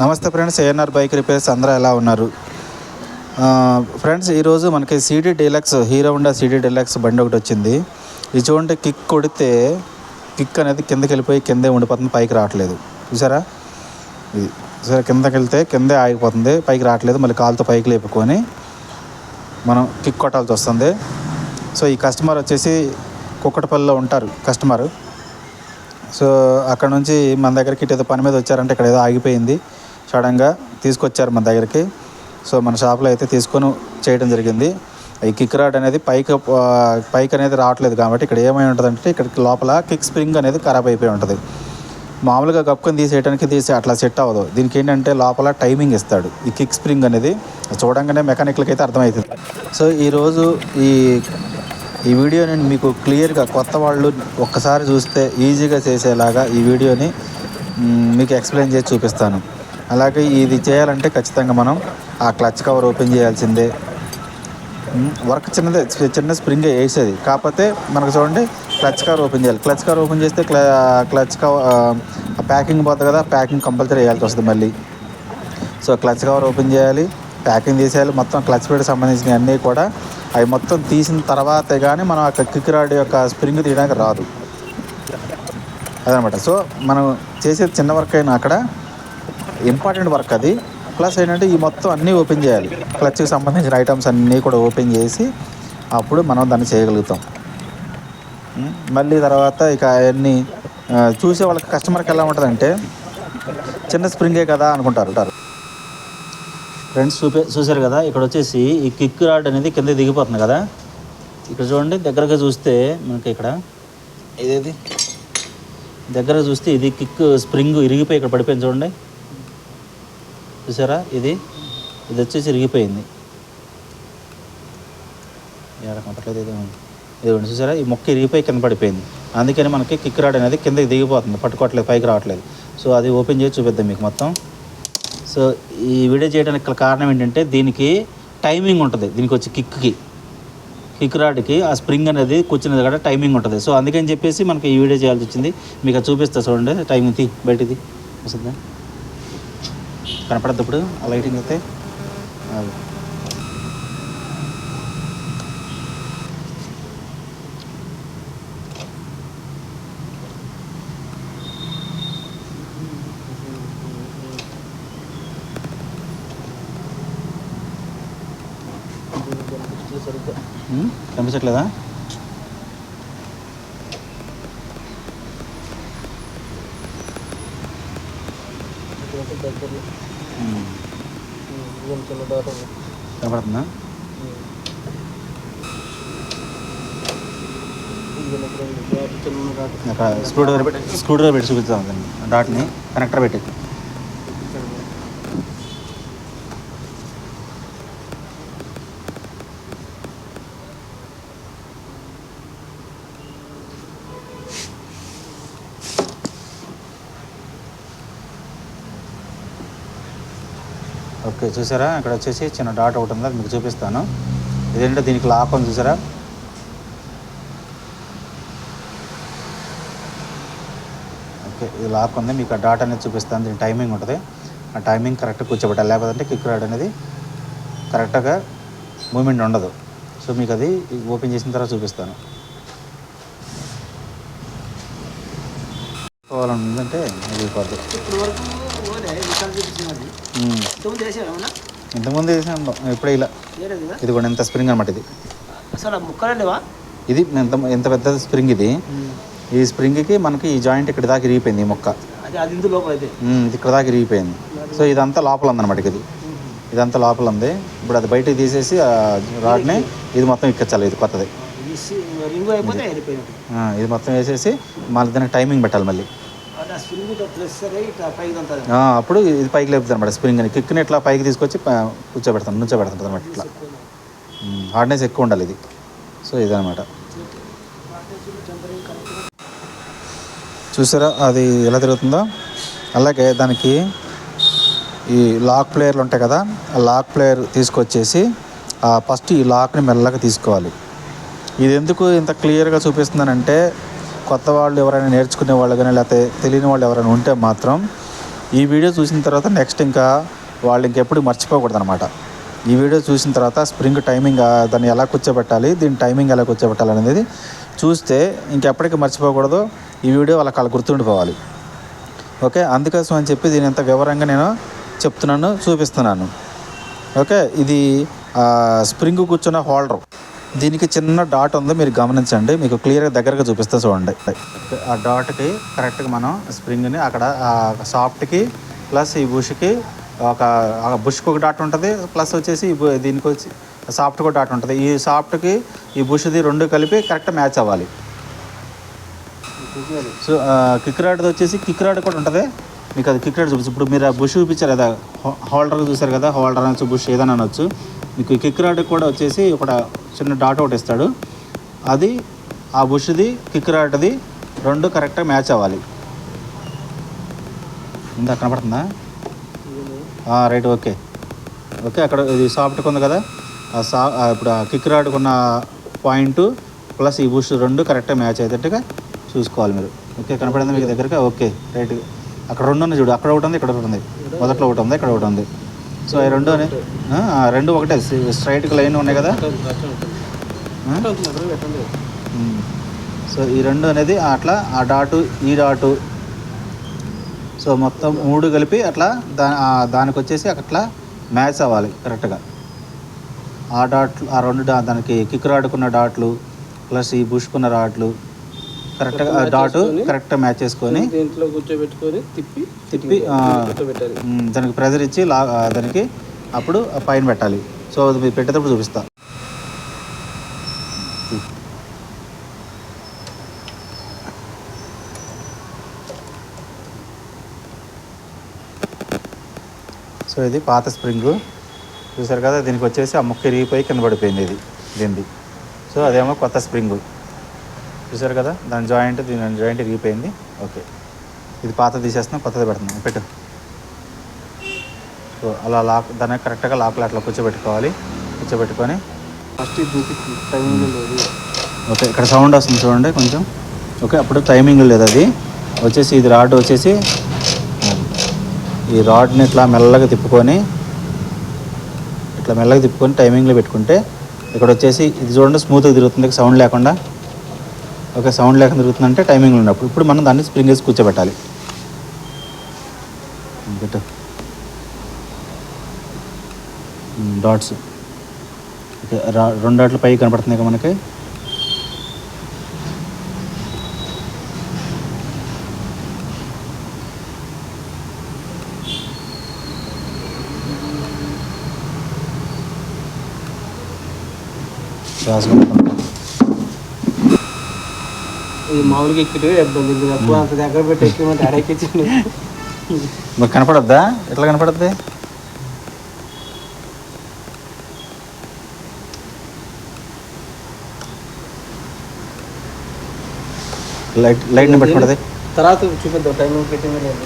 నమస్తే friends ANR bike repairs అందరూ ఎలా ఉన్నారు? ఫ్రెండ్స్ ఈరోజు మనకి CD deluxe Hero Honda CD deluxe బండి ఒకటి వచ్చింది. ఇది చూడండి కిక్ కొడితే కిక్ అనేది కిందకి వెళ్ళిపోయి కిందే ఉండిపోతుంది పైకి రావట్లేదు. చూసారా? ఇది సరే కిందకి వెళ్తే కిందే ఆగిపోతుంది పైకి రావట్లేదు మళ్ళీ కాలుతో పైకి లేపుకొని మనం కిక్ కొట్టాల్సి వస్తుంది. సో ఈ కస్టమర్ వచ్చేసి కుక్కటపల్లిలో ఉంటారు కస్టమర్. సో అక్కడ నుంచి మన దగ్గరికి ఇటు ఏదో పని మీద వచ్చారంటే ఇక్కడ ఏదో ఆగిపోయింది. సడన్గా తీసుకొచ్చారు మన దగ్గరికి. సో మన షాప్లో అయితే తీసుకొని చేయడం జరిగింది. ఈ కిక్ రాడ్ అనేది పైకి పైకి అనేది రావట్లేదు కాబట్టి ఇక్కడ ఏమై ఉంటుందంటే ఇక్కడ లోపల కిక్ స్ప్రింగ్ అనేది ఖరాబ్ అయిపోయి ఉంటుంది. మామూలుగా కప్పుకొని తీసేయడానికి తీసి అట్లా సెట్ అవ్వదు. దీనికి ఏంటంటే లోపల టైమింగ్ ఇస్తాడు. ఈ కిక్ స్ప్రింగ్ అనేది చూడంగానే మెకానిక్లకి అయితే అర్థమవుతుంది సో ఈరోజు ఈ ఈ వీడియోని మీకు క్లియర్గా కొత్త వాళ్ళు ఒక్కసారి చూస్తే ఈజీగా చేసేలాగా ఈ వీడియోని మీకు ఎక్స్ప్లెయిన్ చేసి చూపిస్తాను. అలాగే ఇది చేయాలంటే ఖచ్చితంగా మనం ఆ క్లచ్ కవర్ ఓపెన్ చేయాల్సిందే. వర్క్ చిన్నదే చి- చిన్న స్ప్రింగ్ వేసేది. కాకపోతే మనకు చూడండి క్లచ్ కవర్ ఓపెన్ చేయాలి. క్లచ్ కవర్ ఓపెన్ చేస్తే క్లచ్ కవర్ ప్యాకింగ్ పోతుంది కదా ప్యాకింగ్ కంపల్సరీ వేయాల్సి వస్తుంది మళ్ళీ. సో క్లచ్ కవర్ ఓపెన్ చేయాలి ప్యాకింగ్ తీసేయాలి. మొత్తం క్లచ్ ప్లేట్ సంబంధించిన అన్నీ కూడా అవి మొత్తం తీసిన తర్వాతే కానీ మనం ఆ కిక్ రాడ్ యొక్క స్ప్రింగ్ తీయడానికి రాదు. అదనమాట. సో మనం చేసేది చిన్న వర్క్ అయినా అక్కడ ఇంపార్టెంట్ వర్క్ అది. ప్లస్ ఏంటంటే ఈ మొత్తం అన్నీ ఓపెన్ చేయాలి. క్లచ్కి సంబంధించిన ఐటమ్స్ అన్నీ కూడా ఓపెన్ చేసి అప్పుడు మనం దాన్ని చేయగలుగుతాం. మళ్ళీ తర్వాత ఇక అవన్నీ చూసే వాళ్ళకి కస్టమర్కి ఎలా ఉంటుందంటే చిన్న స్ప్రింగే కదా అనుకుంటారు. అంటారు ఫ్రెండ్స్ చూపే చూశారు కదా? ఇక్కడ వచ్చేసి ఈ కిక్ రాడ్ అనేది కింద దిగిపోతుంది కదా? ఇక్కడ చూడండి దగ్గరగా చూస్తే మనకి ఇక్కడ ఇదేది? దగ్గర చూస్తే ఇది కిక్ స్ప్రింగ్ ఇరిగిపోయి ఇక్కడ పడిపోయింది చూడండి. చూసారా? ఇది ఇది వచ్చేసి ఇరిగిపోయింది ఇది ఇదిగోండి చూసారా? ఈ మొక్క ఇరిగిపోయి కింద పడిపోయింది. అందుకని మనకి కిక్ రాడ్ అనేది కిందకి దిగిపోతుంది పట్టుకోవట్లేదు పైకి రావట్లేదు. సో అది ఓపెన్ చేసి చూపిద్దాం మీకు మొత్తం. సో ఈ వీడియో చేయడానికి కారణం ఏంటంటే దీనికి టైమింగ్ ఉంటుంది. దీనికి వచ్చి కిక్కి. కిక్ రాడ్కి ఆ స్ప్రింగ్ అనేది కూర్చున్నది కూడా టైమింగ్ ఉంటుంది. సో అందుకని చెప్పేసి మనకి ఈ వీడియో చేయాల్సి వచ్చింది. మీకు చూపిస్తా చూడండి. టైమింగ్ తీ బయటిది వస్తుందా? కనపడద్దు ఇప్పుడు ఆ లైటింగ్ అయితే. కనిపించట్లేదా? ఉం. కనపడుతుందా? స్క్రూ డ్రైవర్ పెట్టి స్క్రూ డ్రైవర్ పెట్టి చూపిస్తాం దాన్ని. డాట్ని. కనెక్టర్ పెట్టి ఓకే చూసారా? ఇక్కడ వచ్చేసి చిన్న డాట్ ఒకటి ఉంది అది మీకు చూపిస్తాను. ఇదేంటో దీనికి లాక్ ఉంది చూసారా? ఓకే ఇది లాక్ ఉంది మీకు ఆ డాట్ అనేది చూపిస్తాను దీని టైమింగ్ ఉంటుంది. ఆ టైమింగ్ కరెక్ట్గా కూర్చోబెట్టాలి లేకపోతే కిక్ రాడ్ అనేది కరెక్ట్గా మూమెంట్ ఉండదు. సో మీకు అది ఓపెన్ చేసిన తర్వాత చూపిస్తాను. పోవాలని అది. పోద్ది ఇంతకుముందు వేసేవా ఇంతకుముందు వేసాను ఇప్పుడే ఇలా. ఇది కూడా ఎంత స్ప్రింగ్ అనమాట ఇది. అసలు ఆ ముక్కలే లేవా? ఇది ఎంత ఎంత పెద్ద స్ప్రింగ్ ఇది? ఈ స్ప్రింగ్కి మనకి ఈ జాయింట్ ఇక్కడ దాకా ఇరిగిపోయింది ఈ మొక్క. ఇందు ఇక్కడ దాకా ఇరిగిపోయింది సో ఇదంతా లోపల ఉందన్నమాట ఇది. ఇదంతా లోపల ఉంది. ఇప్పుడు అది బయటకు తీసేసి రాడ్ని ఇది మొత్తం ఎక్కించాలి ఇది కొత్తది. ఇది మొత్తం వేసేసి మళ్ళీ దానికి టైమింగ్ పెట్టాలి మళ్ళీ. అప్పుడు ఇది పైకి లేపుతుంది అనమాట స్ప్రింగ్ అని. కిక్ని ఇట్లా పైకి తీసుకొచ్చి ప- కూర్చోబెడతాం నుంచోబెడతాం అనమాట ఇట్లా. హార్డ్నెస్ ఎక్కువ ఉండాలి ఇది. సో ఇదనమాట చూసారా అది ఎలా తిరుగుతుందో? అలాగే దానికి ఈ లాక్ ప్లేయర్లు ఉంటాయి కదా ఆ లాక్ ప్లేయర్ తీసుకొచ్చేసి ఆ ఫస్ట్ ఈ లాక్ని మెల్లగా తీసుకోవాలి. ఇది ఎందుకు ఇంత క్లియర్గా చూపిస్తున్నానంటే కొత్త వాళ్ళు ఎవరైనా నేర్చుకునే వాళ్ళు కానీ లేకపోతే తెలియని వాళ్ళు ఎవరైనా ఉంటే మాత్రం ఈ వీడియో చూసిన తర్వాత నెక్స్ట్ ఇంకా వాళ్ళు ఇంకెప్పుడు మర్చిపోకూడదు అనమాట ఈ వీడియో చూసిన తర్వాత స్ప్రింగ్ టైమింగ్ దాన్ని ఎలా కూర్చోబెట్టాలి దీని టైమింగ్ ఎలా కూర్చోబెట్టాలి అనేది చూస్తే ఇంకెప్పటికీ మర్చిపోకూడదు. ఈ వీడియో వాళ్ళకి వాళ్ళు గుర్తుండిపోవాలి. ఓకే? అందుకోసం అని చెప్పి దీని ఎంత వివరంగా నేను చెప్తున్నాను చూపిస్తున్నాను. ఓకే? ఇది స్ప్రింగ్ కూర్చున్న హోల్డర్ దీనికి చిన్న డాట్ ఉంది మీరు గమనించండి. మీకు క్లియర్గా దగ్గరగా చూపిస్తే చూడండి. ఆ డాట్కి కరెక్ట్గా మనం స్ప్రింగ్ని అక్కడ సాఫ్ట్కి ప్లస్ ఈ బుష్కి ఒక బుష్కి ఒక డాట్ ఉంటుంది ప్లస్ వచ్చేసి దీనికి వచ్చి సాఫ్ట్ కూడా డాట్ ఉంటుంది. ఈ సాఫ్ట్కి ఈ బుష్ది రెండు కలిపి కరెక్ట్ మ్యాచ్ అవ్వాలి. సో కిక్ రాడ్ వచ్చేసి కిక్ రాడ్ కూడా ఉంటుంది. మీకు అది కిక్ రాడ్ చూపించు ఇప్పుడు మీరు ఆ బుష్ చూపించారు కదా హోల్డర్ చూసారు కదా హోల్డర్ అనొచ్చు బుష్ ఏదైనా అనొచ్చు. మీకు కిక్ రాడ్ కూడా వచ్చేసి ఒక చిన్న డాట్ ఒకటి ఇస్తాడు. అది ఆ బుష్ది కిక్ రాడ్ది రెండు కరెక్ట్గా మ్యాచ్ అవ్వాలి. ఇందా కనపడుతుందా? Right okay. ఓకే అక్కడ ఇది సాఫ్ట్గా ఉంది కదా. ఆ సా ఇప్పుడు ఆ కిక్ రాడ్కున్న పాయింట్ ప్లస్ ఈ బుష్ రెండు కరెక్ట్గా మ్యాచ్ అయ్యేటట్టుగా చూసుకోవాలి మీరు. ఓకే కనపడింది మీకు దగ్గరగా? Okay right. అక్కడ రెండు ఉన్నాయి చూడు. అక్కడ ఒకటి ఉంది ఇక్కడ ఒకటి ఉంది. మొదట్లో ఒకటి ఉంది ఇక్కడ ఒకటి ఉంది. సో ఈ రెండు ఆ, రెండు ఒకటే. స్ట్రైట్గా లైన్ ఉన్నాయి కదా? సో ఈ రెండు అనేది అట్లా ఆ డాటు ఈ డాటు. సో మొత్తం మూడు కలిపి అట్లా దా దానికి వచ్చేసి అట్లా మ్యాచ్ అవ్వాలి కరెక్ట్గా ఆ డాట్లు ఆ రెండు దానికి కిక్ రాడుకున్న డాట్లు ప్లస్ ఈ బుష్కున్న రాడ్లు కరెక్ట్గా ఆ డాట్ కరెక్ట్గా మ్యాచ్ చేసుకొని దీంట్లో కూర్చోబెట్టుకొని తిప్పి తిప్పి కూర్చోబెట్టాలి. దానికి ప్రెజర్ ఇచ్చి లా దానికి అప్పుడు పైన పెట్టాలి. సో అది మీరు పెట్టేటప్పుడు చూపిస్తా. సో ఇది పాత స్ప్రింగ్. చూసారు కదా దీనికి వచ్చేసి ఆ ముక్క ఇరిగిపోయి కింద పడిపోయింది ఇది దీనిది. సో అదేమో కొత్త స్ప్రింగ్. చూసారు కదా? దాని జాయింట్ దీని జాయింట్ ఇరిగిపోయింది ఓకే. ఇది పాత తీసేస్తున్నాం కొత్తది పెడుతున్నాం. పెట్టు. సో అలా లాక్ దాన్ని కరెక్ట్గా లాక్లో అట్లా కూర్చోబెట్టుకోవాలి. కూర్చోబెట్టుకొని. ఫస్ట్ టైమింగ్ లేదు. ఓకే ఇక్కడ సౌండ్ వస్తుంది చూడండి కొంచెం. ఓకే అప్పుడు టైమింగ్ లేదు అది. వచ్చేసి ఇది రాడ్ వచ్చేసి ఈ రాడ్ని ఇట్లా మెల్లగా తిప్పుకొని ఇట్లా మెల్లగా తిప్పుకొని టైమింగ్లో పెట్టుకుంటే ఇక్కడ వచ్చేసి ఇది చూడండి స్మూత్గా తిరుగుతుంది సౌండ్ లేకుండా. ఓకే సౌండ్ లేకుండా తిరుగుతుందంటే టైమింగ్ ఉన్నప్పుడు ఇప్పుడు మనం దాన్ని స్ప్రింగ్ వేసి కూర్చోబెట్టాలి. పెట్టు డాట్స్ ఓకే రా- రెండు డాట్లు పైకి కనపడుతున్నాయి కదా మనకి. రాసుకుంటాం మామూలుగా ఎక్కితే ఇబ్బంది ఇది అప్పుడు అంత దగ్గర పెట్టి ఎక్కిమంటే అడెక్కించండి మరి కనపడద్దా? ఎట్లా కనపడద్ది? లైట్ లైట్ని పెట్టుకుంటుంది. తర్వాత చూపిద్దాం టైమింగ్ పెట్టింది లేదు.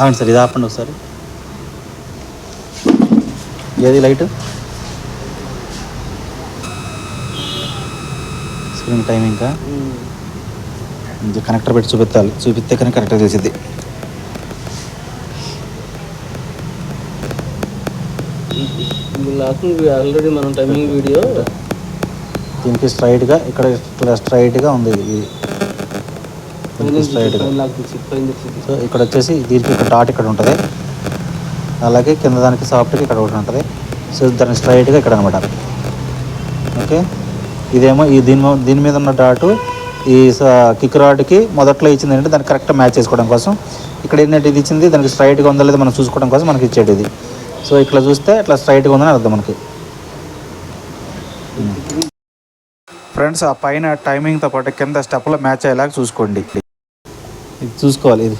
అవును సార్ ఇది ఆపండి ఒకసారి. ఏది లైట్? స్క్రీన్ టైం ఇంకా. ఇది కనెక్టర్ పెట్టి చూపించాలి చూపిస్తే కానీ తెలిసిద్ది నాకు ఆల్రెడీ మనం టైమింగ్ వీడియో దీనికి స్ట్రైట్గా ఇక్కడ స్ట్రైట్గా ఉంది ఇది. స్ట్రైట్గా సో ఇక్కడ వచ్చేసి దీనికి ఒక డాట్ ఇక్కడ ఉంటుంది. అలాగే కింద దానికి సాఫ్ట్గా ఇక్కడ ఒకటి ఉంటుంది. సో దానికి స్ట్రైట్గా ఇక్కడ అనమాట ఓకే? ఇదేమో ఈ దీని దీని మీద ఉన్న డాటు ఈ కిక్ రాడ్కి మొదట్లో ఇచ్చింది ఏంటంటే దానికి కరెక్ట్ మ్యాచ్ చేసుకోవడం కోసం. ఇక్కడ ఏంటంటే ఇది ఇచ్చింది దానికి స్ట్రైట్గా ఉందో లేదో మనం చూసుకోవడం కోసం మనకి ఇచ్చేది ఇది. సో ఇట్లా చూస్తే ఇట్లా స్ట్రైట్గా ఉందని అర్థం మనకి. ఫ్రెండ్స్ ఆ పైన టైమింగ్తో పాటు కింద స్టెప్లో మ్యాచ్ అయ్యేలాగా చూసుకోండి. ఇది చూసుకోవాలి ఇది.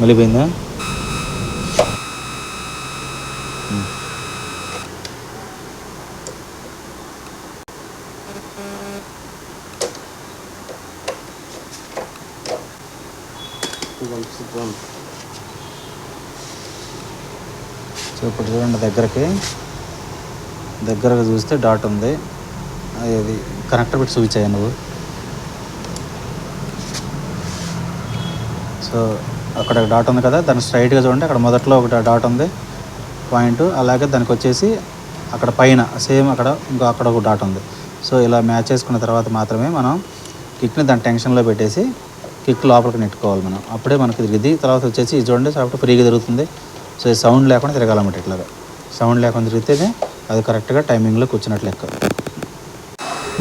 మళ్ళీ పోయిందా ఉమ్. సో ఇప్పుడు చూడండి దగ్గరకి దగ్గరగా చూస్తే డాట్ ఉంది. అది కనెక్టర్ పెట్టి చూపించాయి నువ్వు. సో అక్కడ డాట్ ఉంది కదా దాన్ని స్ట్రైట్గా చూడండి. అక్కడ మొదట్లో ఒక డాట్ ఉంది పాయింట్. అలాగే దానికి వచ్చేసి అక్కడ పైన సేమ్ అక్కడ ఇంకో అక్కడ ఒక డాట్ ఉంది. సో ఇలా మ్యాచ్ చేసుకున్న తర్వాత మాత్రమే మనం కిక్ని దాని టెన్షన్లో పెట్టేసి కిక్ లోపలికి నెట్టుకోవాలి మనం. అప్పుడే మనకి ఇది తర్వాత వచ్చేసి చూడండి సాఫ్ట్ ఫ్రీగా తిరుగుతుంది. సో ఈ సౌండ్ లేకుండా తిరగాలన్నమాట ఇట్లాగా. సౌండ్ లేకుండా తిరిగితేనే అది కరెక్ట్గా టైమింగ్లో కూర్చున్నట్లు లెక్క.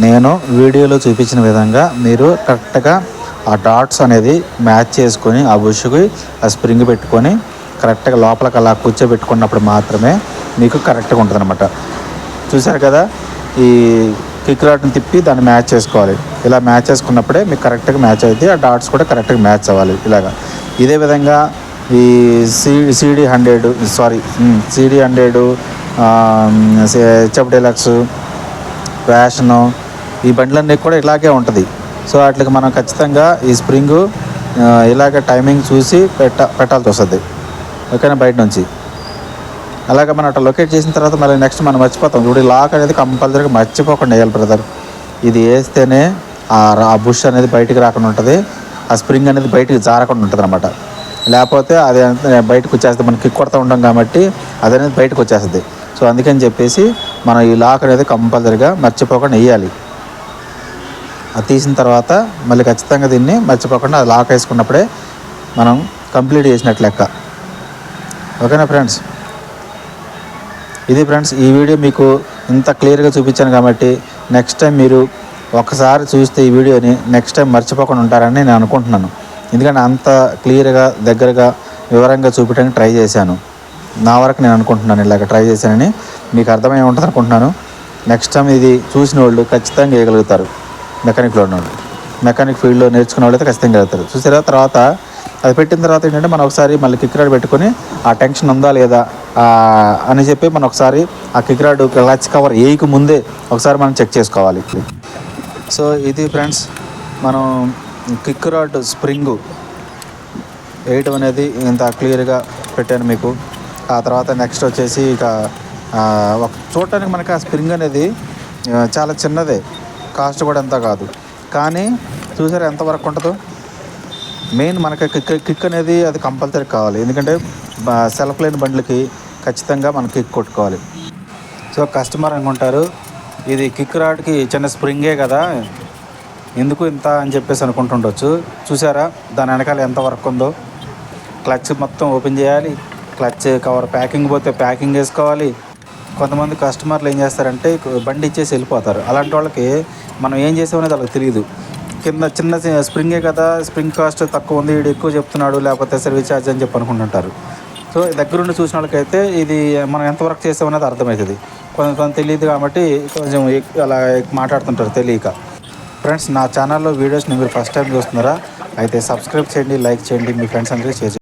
నేను వీడియోలో చూపించిన విధంగా మీరు కరెక్ట్గా ఆ డాట్స్ అనేది మ్యాచ్ చేసుకొని ఆ బుష్కి ఆ స్ప్రింగ్ పెట్టుకొని కరెక్ట్గా లోపలికి అలా కూర్చోబెట్టుకున్నప్పుడు మాత్రమే మీకు కరెక్ట్గా ఉంటుంది అనమాట చూశారు కదా? ఈ కిక్ రాట్ని తిప్పి దాన్ని మ్యాచ్ చేసుకోవాలి. ఇలా మ్యాచ్ చేసుకున్నప్పుడే మీకు కరెక్ట్గా మ్యాచ్ అవుతుంది ఆ డాట్స్ కూడా కరెక్ట్గా మ్యాచ్ అవ్వాలి ఇలాగా. ఇదే విధంగా ఈ C CD hundred sorry CD hundred HF deluxe fashion ఈ బండ్లన్నీ కూడా ఇలాగే ఉంటుంది. సో వాటికి మనం ఖచ్చితంగా ఈ స్ప్రింగ్ ఇలాగ టైమింగ్ చూసి పెట్ట పెట్టాల్సి వస్తుంది. ఓకేనా బయట నుంచి. అలాగే మనం అట్లా లొకేట్ చేసిన తర్వాత మళ్ళీ నెక్స్ట్ మనం మర్చిపోతాం. ఇప్పుడు లాక్ అనేది కంపల్సరీగా మర్చిపోకుండా వేయాలి బ్రదర్. ఇది వేస్తేనే ఆ రా- ఆ బుష్ అనేది బయటికి రాకుండా ఉంటుంది. ఆ స్ప్రింగ్ అనేది బయటికి జారకుండా ఉంటుంది అనమాట లేకపోతే అది బయటకు వచ్చేస్తుంది. మనకి కిక్ కొడతా ఉంటాం కాబట్టి అది అనేది బయటకు వచ్చేస్తుంది. సో అందుకని చెప్పేసి మనం ఈ లాక్ అనేది కంపల్సరీగా మర్చిపోకుండా వేయాలి. అది తీసిన తర్వాత మళ్ళీ ఖచ్చితంగా దీన్ని మర్చిపోకుండా అది లాక్ వేసుకున్నప్పుడే మనం కంప్లీట్ చేసినట్లు లెక్క. ఓకేనా ఫ్రెండ్స్? ఇది ఫ్రెండ్స్ ఈ వీడియో మీకు ఇంత క్లియర్గా చూపించాను కాబట్టి నెక్స్ట్ టైం మీరు ఒకసారి చూస్తే ఈ వీడియోని నెక్స్ట్ టైం మర్చిపోకుండా ఉంటారని నేను అనుకుంటున్నాను. ఎందుకంటే అంత క్లియర్గా దగ్గరగా వివరంగా చూపించడానికి ట్రై చేశాను. నా వరకు నేను అనుకుంటున్నాను ఇలాగ ట్రై చేశానని. మీకు అర్థమై ఉంటుంది అనుకుంటున్నాను. నెక్స్ట్ టైం ఇది చూసిన వాళ్ళు ఖచ్చితంగా వేయగలుగుతారు. మెకానిక్లో ఉన్నవాళ్ళు. మెకానిక్ ఫీల్డ్లో నేర్చుకున్న వాళ్ళు అయితే ఖచ్చితంగా వెళ్తారు చూసారా? తర్వాత అది పెట్టిన తర్వాత ఏంటంటే మనం ఒకసారి మళ్ళీ కిక్ రాడ్ పెట్టుకొని ఆ టెన్షన్ ఉందా లేదా అని చెప్పి మనం ఒకసారి ఆ కిక్ రాడ్ క్లచ్ కవర్ వేయక ముందే ఒకసారి మనం చెక్ చేసుకోవాలి. సో ఇది ఫ్రెండ్స్ మనం కిక్ రాడ్ స్ప్రింగు వేయటం అనేది ఇంత క్లియర్గా పెట్టాను మీకు. ఆ తర్వాత నెక్స్ట్ వచ్చేసి ఇక ఒక చూడటానికి మనకి ఆ స్ప్రింగ్ అనేది చాలా చిన్నదే. కాస్ట్ కూడా ఎంత కాదు. కానీ చూసారా ఎంత వరకు ఉంటుందో? మెయిన్ మనకి కిక్ కిక్ అనేది అది కంపల్సరీ కావాలి. ఎందుకంటే సెల్ఫ్ లేని బండ్లకి ఖచ్చితంగా మనం కిక్ కొట్టుకోవాలి. సో కస్టమర్ అనుకుంటారు ఇది కిక్ రాడ్కి చిన్న స్ప్రింగే కదా. ఎందుకు ఇంత అని చెప్పేసి అనుకుంటుండొచ్చు. చూసారా దాని వెనకాల ఎంత వర్క్ ఉందో. క్లచ్ మొత్తం ఓపెన్ చేయాలి. క్లచ్ కవర్ ప్యాకింగ్ పోతే ప్యాకింగ్ వేసుకోవాలి. కొంతమంది కస్టమర్లు ఏం చేస్తారంటే బండి ఇచ్చేసి వెళ్ళిపోతారు. అలాంటి వాళ్ళకి మనం ఏం చేసామనేది వాళ్ళకి తెలియదు కింద చిన్న స్ప్రింగే కదా. స్ప్రింగ్ కాస్ట్ తక్కువ ఉంది వీడు ఎక్కువ చెప్తున్నాడు లేకపోతే సర్వీస్ ఛార్జ్ అని చెప్పి అనుకుంటుంటారు. సో దగ్గరుండి చూసిన వాళ్ళకైతే ఇది మనం ఎంత వర్క్ చేసామనేది అర్థమవుతుంది. కొంత కొంత తెలియదు కాబట్టి కొంచెం ఎక్- అలా మాట్లాడుతుంటారు తెలియక. ఫ్రెండ్స్ నా ఛానల్లో వీడియోస్ని మీరు ఫస్ట్ టైం చూస్తున్నారా? అయితే సబ్స్క్రైబ్ చేయండి లైక్ చేయండి మీ ఫ్రెండ్స్ అందరికీ షేర్